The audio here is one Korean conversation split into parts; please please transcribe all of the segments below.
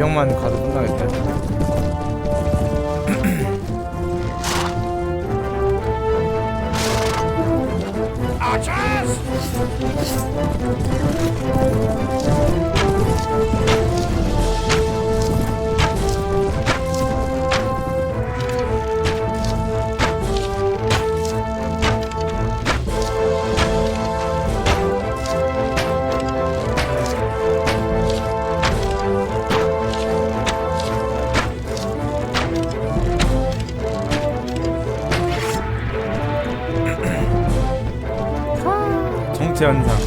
병만 가도 끝나겠다. 정체 현상.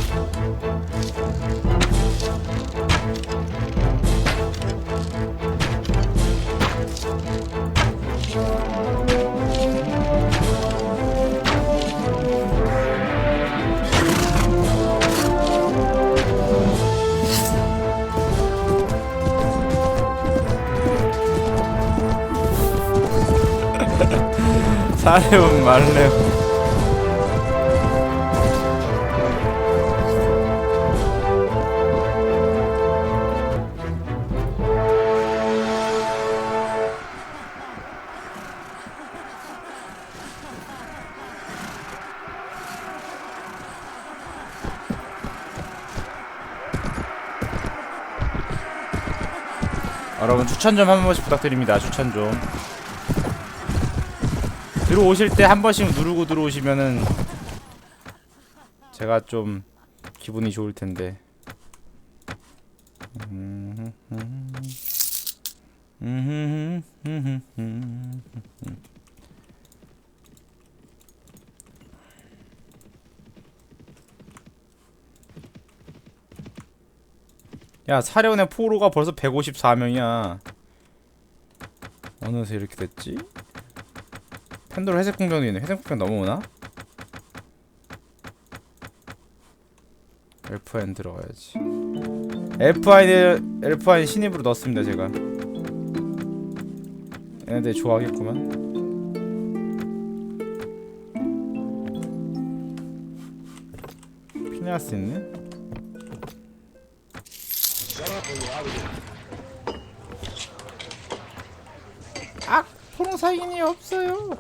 사레온 말레온 추천 좀 한 번씩 부탁드립니다. 추천 좀. 들어오실 때 한 번씩 누르고 들어오시면은 제가 좀 기분이 좋을 텐데. 야 사련의 포로가 벌써 154명이야 어느새 이렇게 됐지? 팬도로 회색 공병도 있네 회색 공병 넘어오나? 엘프아인 들어가야지 엘프아인을 엘프아인 신입으로 넣었습니다 제가 얘네들 좋아하겠구만 피네아스 있네? 사인이 없어요.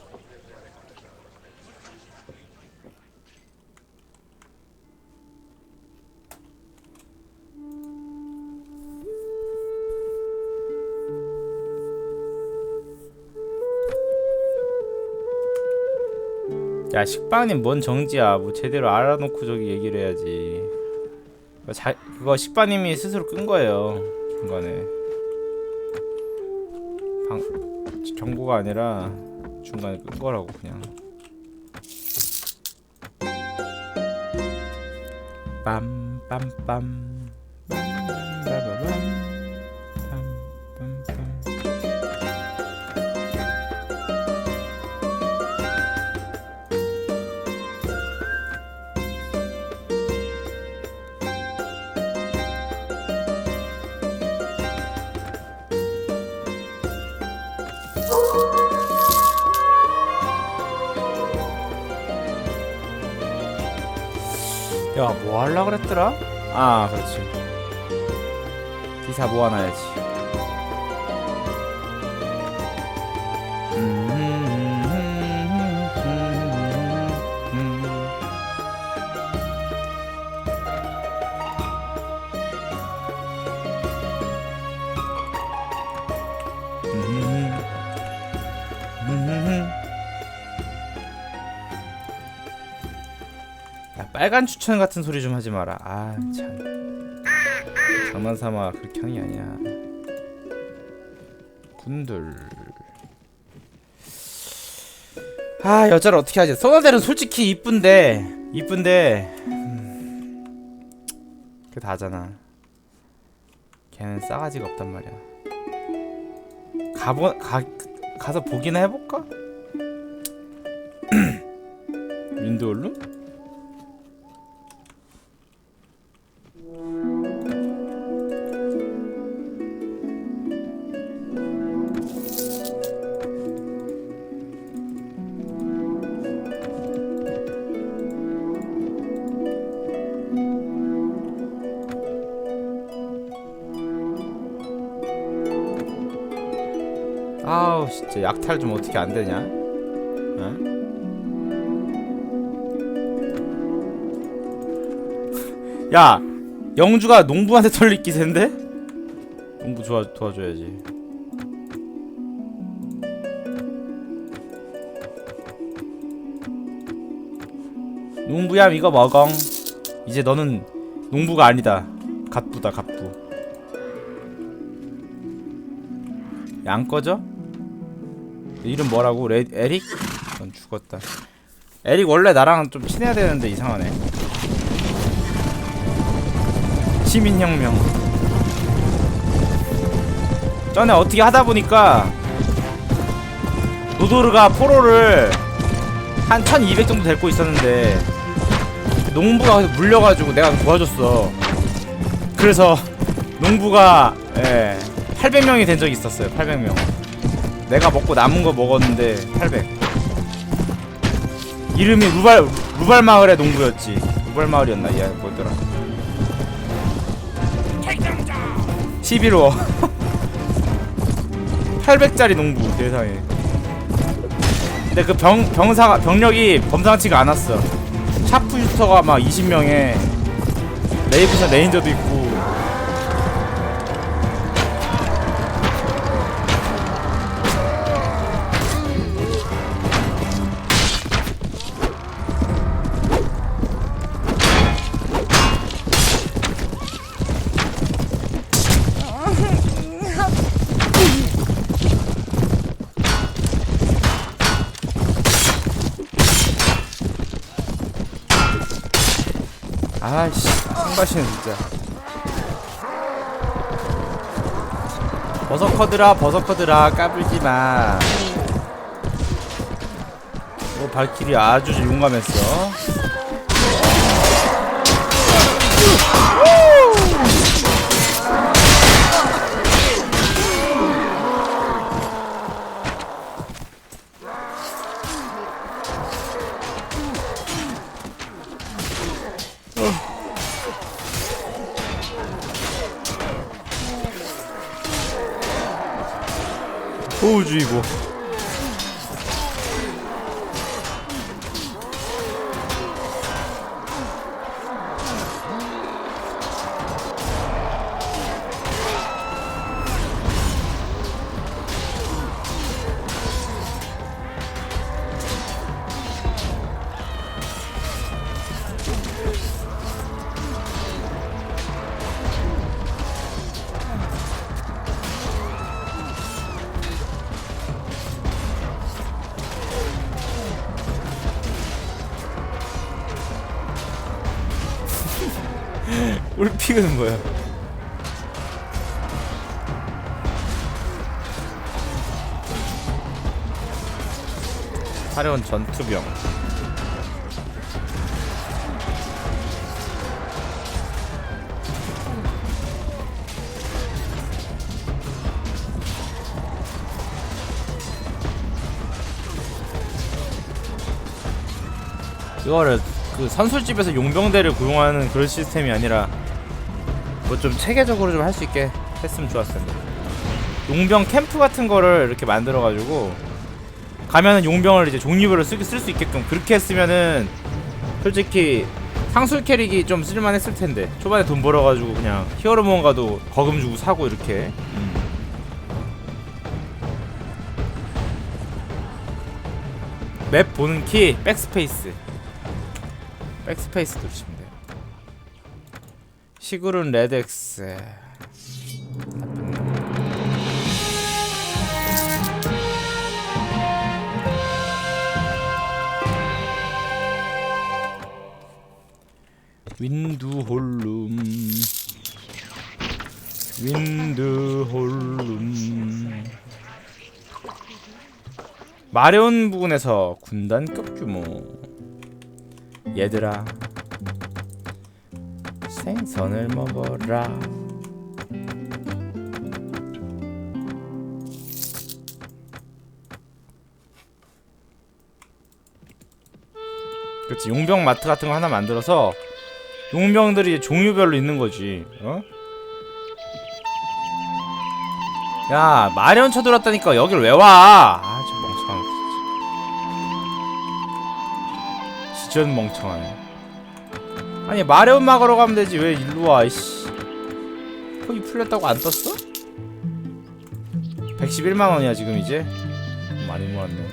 야 식빵님 뭔 정지야? 뭐 제대로 알아놓고 저기 얘기를 해야지. 자, 그거 식빵님이 스스로 끈 거예요 중간에. 방, 정보가 아니라 중간에 끈 거라고 그냥. 빰빰빰 그랬더라? 아, 그렇지. 기사 모아놔야지. 빨간 추천 같은 소리 좀 하지 마라. 아, 참. 장난 삼아 그렇게 하는 게 아니야. 분들. 아, 여자를 어떻게 하지? 소나델은 솔직히 이쁜데, 이쁜데, 음, 그게 다잖아. 걔는 싸가지가 없단 말이야. 가보, 가, 가서 보기나 해볼까? 윈도울룸? 진짜 약탈 좀 어떻게 안 되냐? 어? 야 영주가 농부한테 털릴 기세인데? 농부 도와 도와줘야지. 농부야 이거 먹엉. 이제 너는 농부가 아니다. 갑부다 갑부. 양 꺼져? 이름 뭐라고? 레, 에릭? 넌 죽었다. 에릭 원래 나랑 좀 친해야 되는데 이상하네. 시민혁명. 전에 어떻게 하다 보니까 노도르가 포로를 한 1200 정도 데리고 있었는데 농부가 물려가지고 내가 도와줬어. 그래서 농부가 예, 800명이 된 적이 있었어요. 800명. 내가 먹고 남은 거 먹었는데 800. 이름이 루발 루발 마을의 농부였지. 루발 마을이었나? 얘 뭐더라? 11호 800짜리 농부 세상에 근데 그 병, 병사가 병력이 범상치가 않았어 샤프슈터가 막 20명에 레이브션 레인저도 있고 승바시는 진짜. 버섯커드라 버섯커드라 까불지마. 뭐 발키리 아주 용감했어 호우주의보 울픽은 뭐야. 화려한 전투병. 이거를 그 선술집에서 용병대를 고용하는 그런 시스템이 아니라 뭐 좀 체계적으로 좀 할 수 있게 했으면 텐데 용병 캠프 같은 거를 이렇게 만들어 가지고 가면은 용병을 이제 종류별로 쓸 수 있게끔 그렇게 했으면은 솔직히 상술 캐릭이 좀 쓸만했을 텐데 초반에 돈 벌어가지고 그냥 히어로 모험 가도 거금 주고 사고 이렇게. 음. 맵 보는 키 백스페이스. 백스페이스 누르시면 시그룬 레덱스. 윈드홀룸. 윈드 홀룸. 마려운 부근에서 군단급 규모. 얘들아 생선을 먹어라 그렇지 용병 마트 같은 거 하나 만들어서 용병들이 종류별로 있는 거지 어? 야 마련 쳐들었다니까 여길 왜 와? 아저 멍청한 진짜. 지전 멍청하네. 아니 마련 막으러 가면 되지 왜 일로 와? 이씨. 거기 풀렸다고 안 떴어? 111만 원이야 지금 이제. 많이 모았네.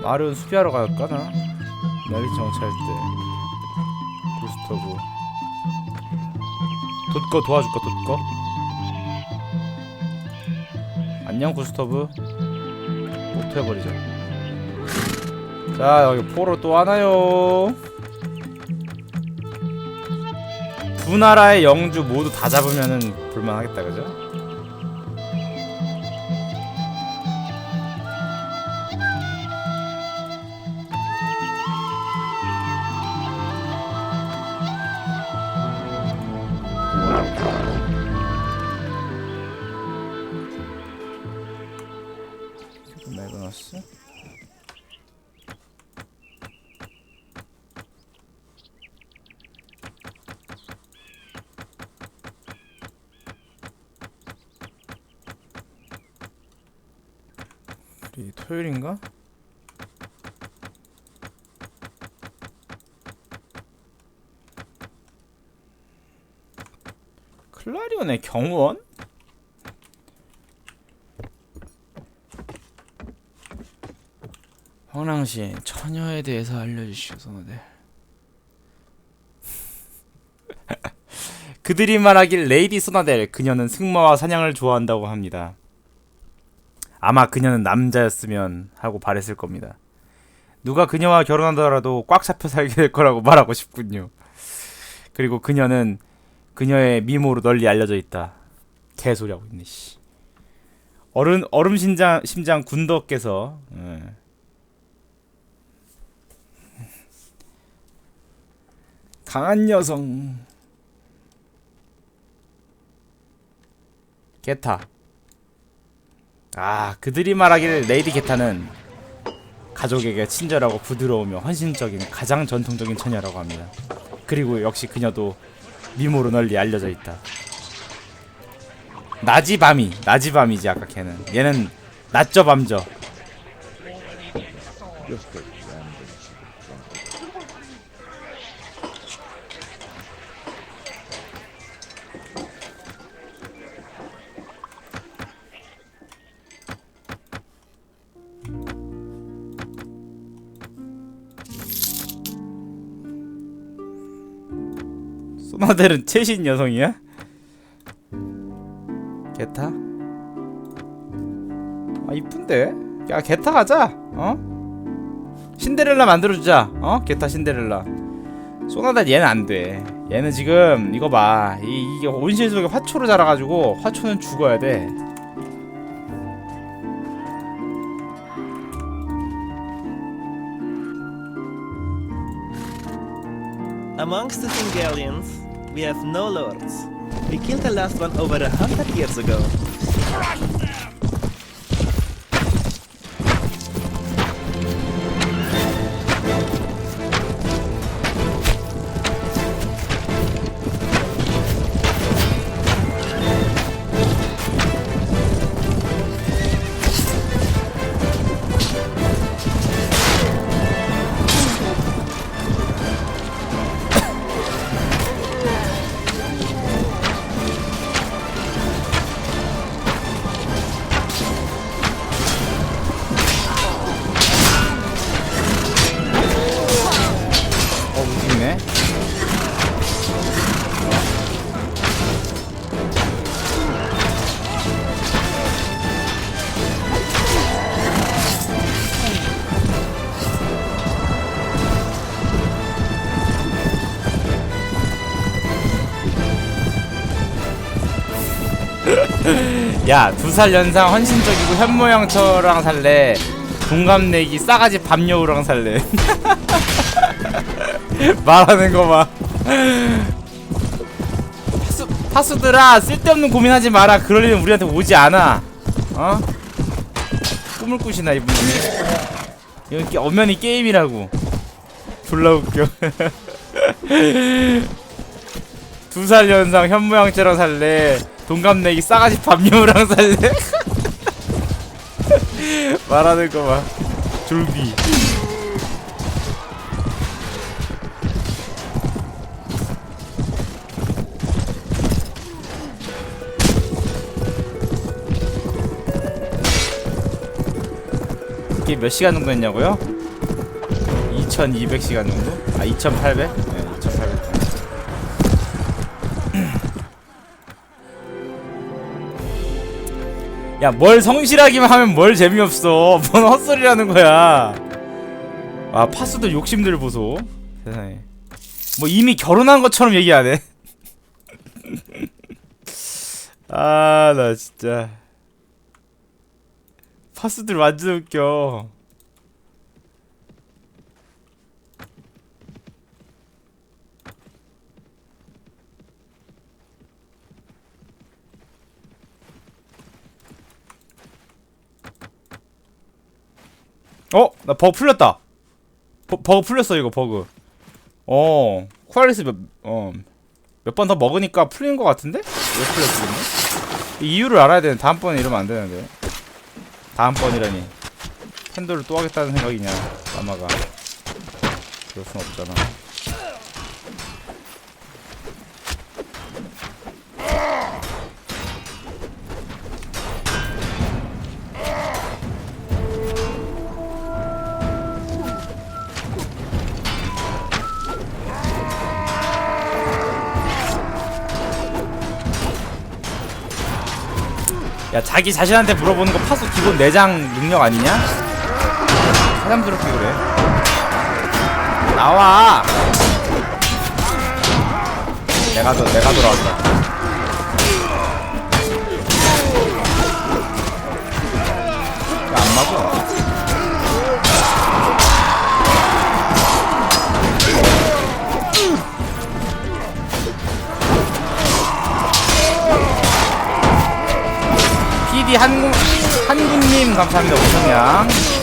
마련 수비하러 갈까 나? 내리 정찰 때. 구스터브. 돋거 도와줄까 돋거? 안녕 구스터브 못 해버리자 자 여기 포로 또 하나요 두 나라의 영주 모두 다 잡으면은 볼만하겠다 그죠? 우리 토요일인가? 클라리온의 경원? 황랑씨 처녀에 대해서 알려주시오소 네. 그들이 말하길 레이디 소나델 그녀는 승마와 사냥을 좋아한다고 합니다. 아마 그녀는 남자였으면 하고 바랬을 겁니다. 누가 그녀와 결혼하더라도 꽉 잡혀 살게 될 거라고 말하고 싶군요. 그리고 그녀는 그녀의 미모로 널리 알려져 있다. 개소리하고 있네 씨. 어른 얼음 심장 심장 군덕께서 예. 강한 여성 게타 아 그들이 말하기를 레이디 게타는 가족에게 친절하고 부드러우며 헌신적인 가장 전통적인 처녀라고 합니다. 그리고 역시 그녀도 미모로 널리 알려져 있다. 낮이 밤이 낮이 밤이지 아까 걔는. 얘는 낮저 밤저 소나델은 최신 여성이야? 게타? 아 이쁜데? 야 게타 가자 어? 신데렐라 만들어주자 어? 게타 신데렐라 소나델 얘는 안돼 얘는 지금 이거 봐 이, 이게 온실 속에 화초로 자라가지고 화초는 죽어야 돼 Amongst the Thingalians, we have no lords. We killed the last one over a hundred years ago. 야, 두 살 연상 헌신적이고 현모양처랑 살래. 동갑내기 싸가지 밤여우랑 살래. 말하는 거 봐. 파수, 파수들아, 쓸데없는 고민하지 마라. 그럴 일은 우리한테 오지 않아. 어? 꿈을 꾸시나, 이분이. 이건 게, 엄연히 게임이라고. 졸라 웃겨. 두 살 연상 현모양처럼 살래. 동갑내기 싸가지 밤여우랑 살래? 말하는 거봐 졸비 이게 몇 시간 정도 했냐고요? 2200시간 정도? 아 2800? 네 야, 뭘 성실하기만 하면 뭘 재미없어. 뭔 헛소리라는 거야. 아, 파수들 욕심들 보소. 세상에. 뭐 이미 결혼한 것처럼 얘기 안 해. 아, 나 진짜. 파수들 완전 웃겨. 어? 나 버그 풀렸다. 버, 버그 풀렸어 이거 버그. 어. 쿠알리스 몇, 어. 몇 번 더 먹으니까 풀린 것 같은데? 왜 풀렸지 근데? 이유를 알아야 되는 다음번에 이러면 안 되는데. 다음번이라니. 팬도를 또 하겠다는 생각이냐, 마마가. 그럴 순 없잖아. 자기 자신한테 물어보는 거 파수 기본 내장 능력 아니냐? 사람스럽게 그래. 나와! 내가 더, 내가 돌아왔다. 야, 안 맞아. PD 한국 한국님 감사합니다 오성양.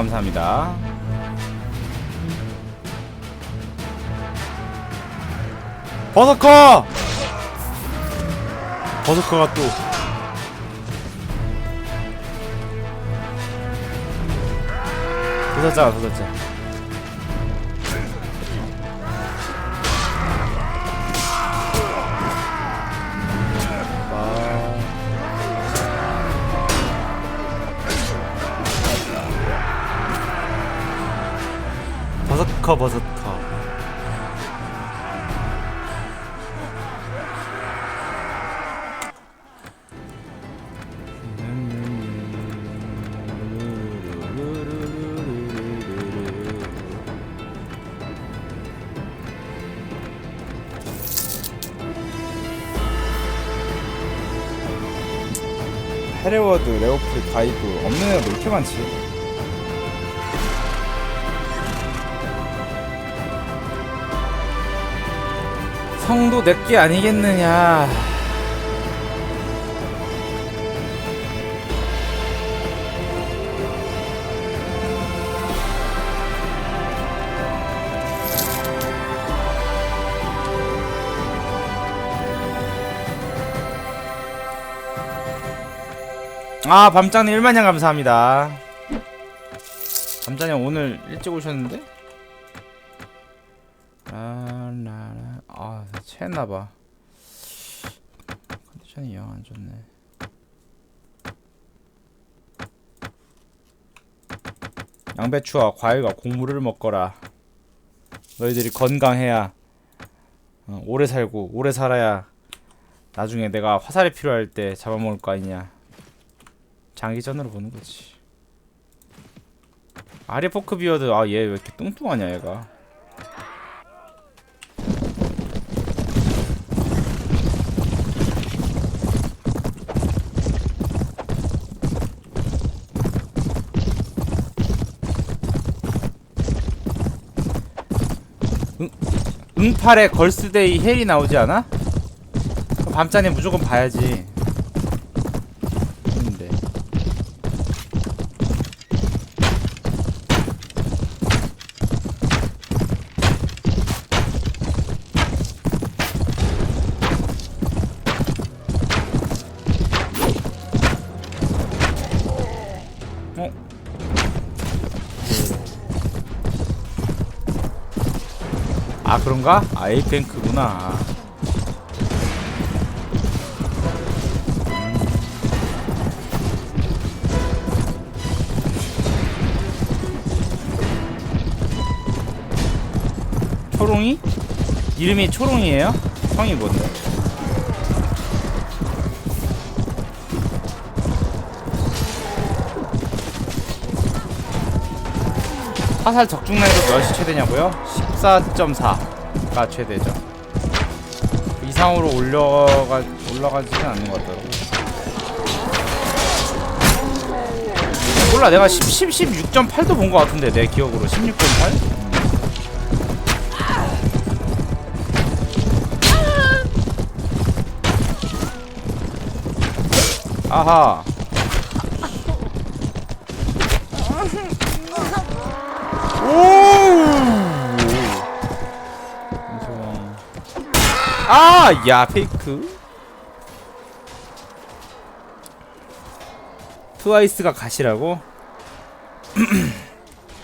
감사합니다. 버서커! 버서커가 또 도사자가 도사자 버섯커 버섯커 헤레워드, 레오플, 가이드 없는 애가 왜 이렇게 많지? 성도 내게 아니겠느냐. 아 밤장님 1만냥 감사합니다. 밤장님 오늘 일찍 오셨는데? 아, 나, 아, 체했나봐. 컨디션이 영 안 좋네. 양배추와 과일과 곡물을 먹거라. 너희들이 건강해야 어, 오래 살고 오래 살아야 나중에 내가 화살이 필요할 때 잡아먹을 거 아니냐 장기전으로 보는 거지 아리 포크 비어드 아 얘 왜 이렇게 뚱뚱하냐 얘가 응팔에 걸스데이 헬이 나오지 않아? 밤자네 무조건 봐야지. 그런가? 아 에이뱅크구나 아. 초롱이? 이름이 초롱이에요? 성이 뭔데? 화살 적중 난이도 몇이 최대냐고요? 14.4 가 최대죠. 그 이상으로 올려가 올라가지는 않는 것 같더라고. 몰라 내가 10, 10, 16.8도 본 것 같은데 내 기억으로 16.8? 아하 아, 야, 페이크. 트와이스가 가시라고?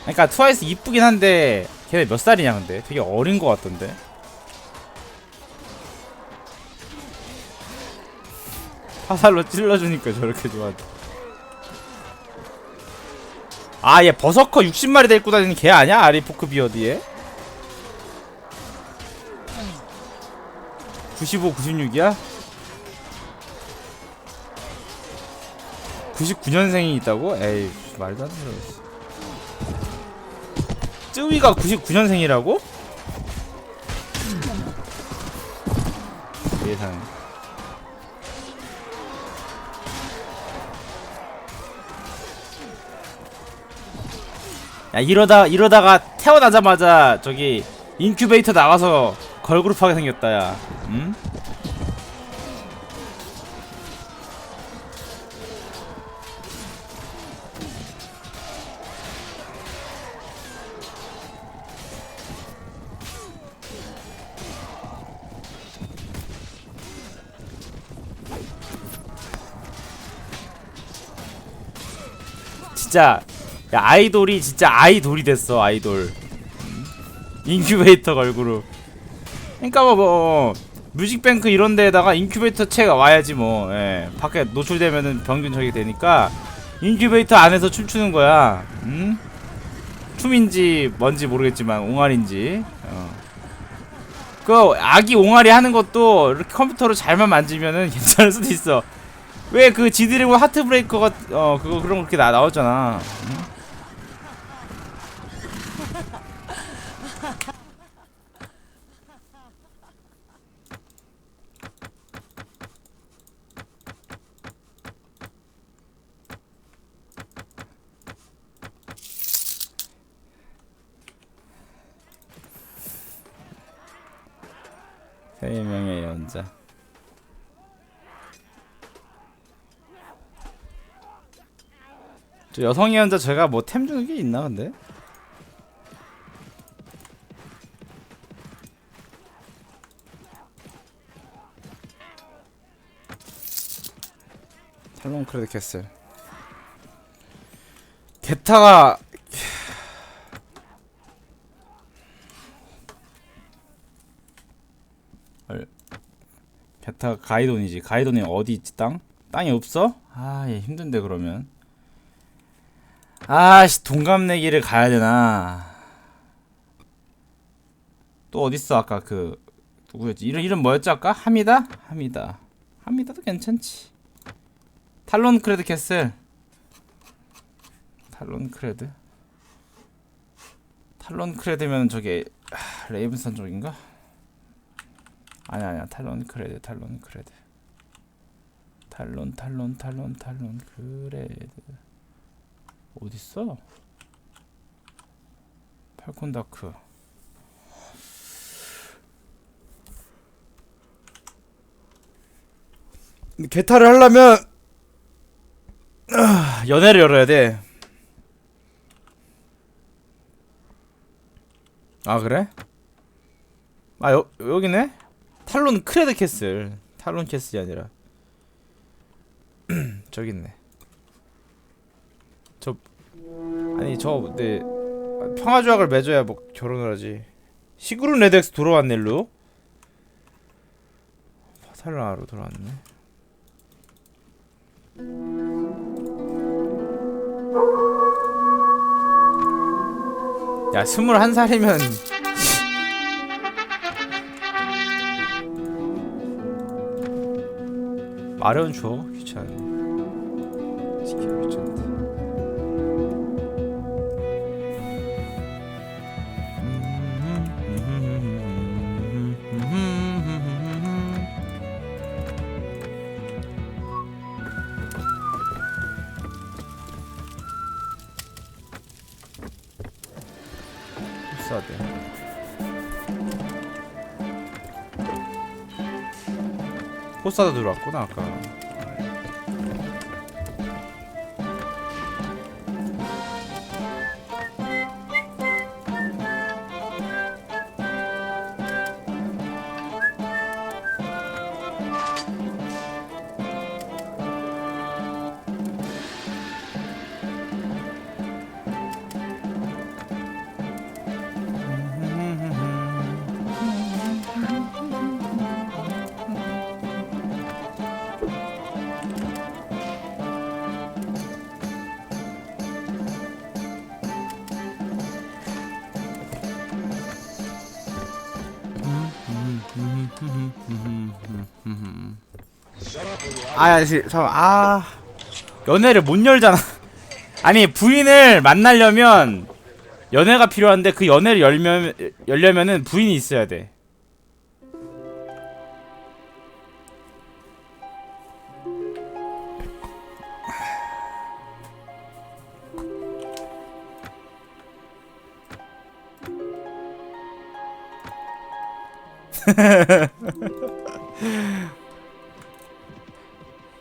그러니까 트와이스 이쁘긴 한데 걔네 몇 살이냐 근데 되게 어린 것 같던데. 화살로 찔러주니까 저렇게 좋아하지. 아, 얘 버서커 60마리 데리고 다니는 걔 아니야? 아리포크 비어드에? 95, 96이야? 99년생이 있다고? 에이, 말도 안 돼. 쯔위가 99년생이라고? 세상에. 야 이러다 이러다가 태어나자마자 저기 인큐베이터 나가서 걸그룹하게 생겼다 야. 응? 진짜 야 아이돌이 진짜 아이돌이 됐어 아이돌 인큐베이터 걸그룹 그니까 뭐, 뭐 뮤직뱅크 이런 데에다가 인큐베이터 채가 와야지 뭐 예. 밖에 노출되면은 평균 저기 되니까 인큐베이터 안에서 춤추는 거야 음? 춤인지 뭔지 모르겠지만 옹알인지 어. 그 아기 옹알이 하는 것도 이렇게 컴퓨터로 잘만 만지면은 괜찮을 수도 있어 왜 그 지드래곤 하트브레이커가 어 그거 그런 거 그렇게 나 나왔잖아 응? 세 명의 연자. 저 여성의 연자 제가 뭐 템 주는 게 있나 근데? 탈론 크레드 캐슬. 게타가 게타 가이돈이지. 가이돈이 어디 있지 땅? 땅이 없어? 아, 얘 힘든데 그러면. 아씨 동갑내기를 가야 되나? 또 어딨어 아까 그 누구였지? 이름 이름 뭐였지 아까? 하미다? 하미다. 하미다도 괜찮지. 탈론 크레드 캐슬. 탈론 크레드. 탈론 크레드면 저게 아, 레이븐선 쪽인가? 아니야 아니야 탈론 크레드 탈론 크레드. 탈론 탈론 탈론 탈론 크레드. 어딨어? 팔콘 다크. 개타를 하려면 아, 연애를 열어야 돼. 아 그래? 아 여, 여기네? 탈론 크레드 캐슬. 탈론 캐슬이 아니라. 저기 있네. 저 아니 저내 평화 조약을 맺어야 뭐 결혼을 하지. 시그룬 레덱스 돌아왔네 일로 파탈라로 돌아왔네. 야 스물한 살이면 마련 줘 귀찮네 사도 들어왔구나 아까. 아, 씨, 잠깐, 아, 연애를 못 열잖아. 아니 부인을 만나려면 연애가 필요한데 그 연애를 열면 열려면은 부인이 있어야 돼.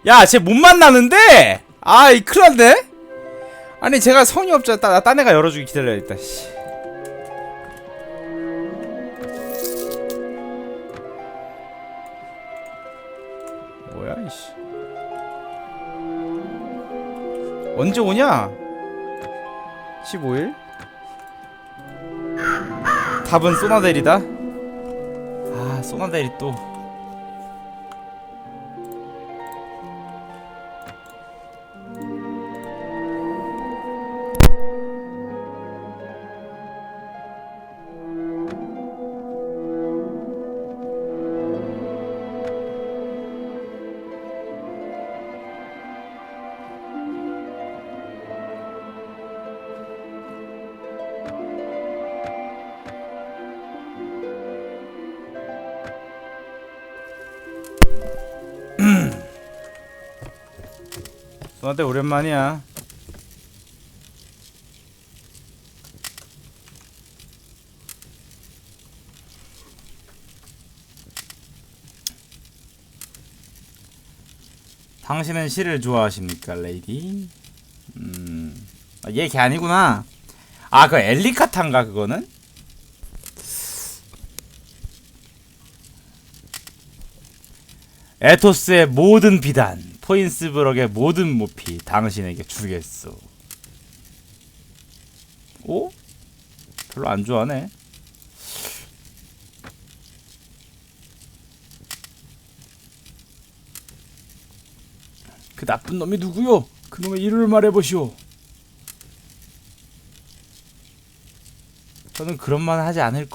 야, 쟤 못 만나는데? 아, 이 큰일 났네? 아니, 제가 성의 없잖아. 따, 딴 애가 열어주기 기다려야겠다, 씨. 뭐야, 이씨. 언제 오냐? 15일? 답은 소나델이다? 아, 소나델이 또. 소나델 오랜만이야. 당신은 시를 좋아하십니까, 레이디? 음, 아, 얘 걔 아니구나. 아, 그 엘리카탄가 그거는? 에토스의 모든 비단, 포인스브럭의 모든 모피, 당신에게 주겠소. 오? 별로 안 좋아하네. 그 나쁜 놈이 누구요? 그 놈의 이름을 말해보시오. 저는 그런 말 하지 않을 거예요.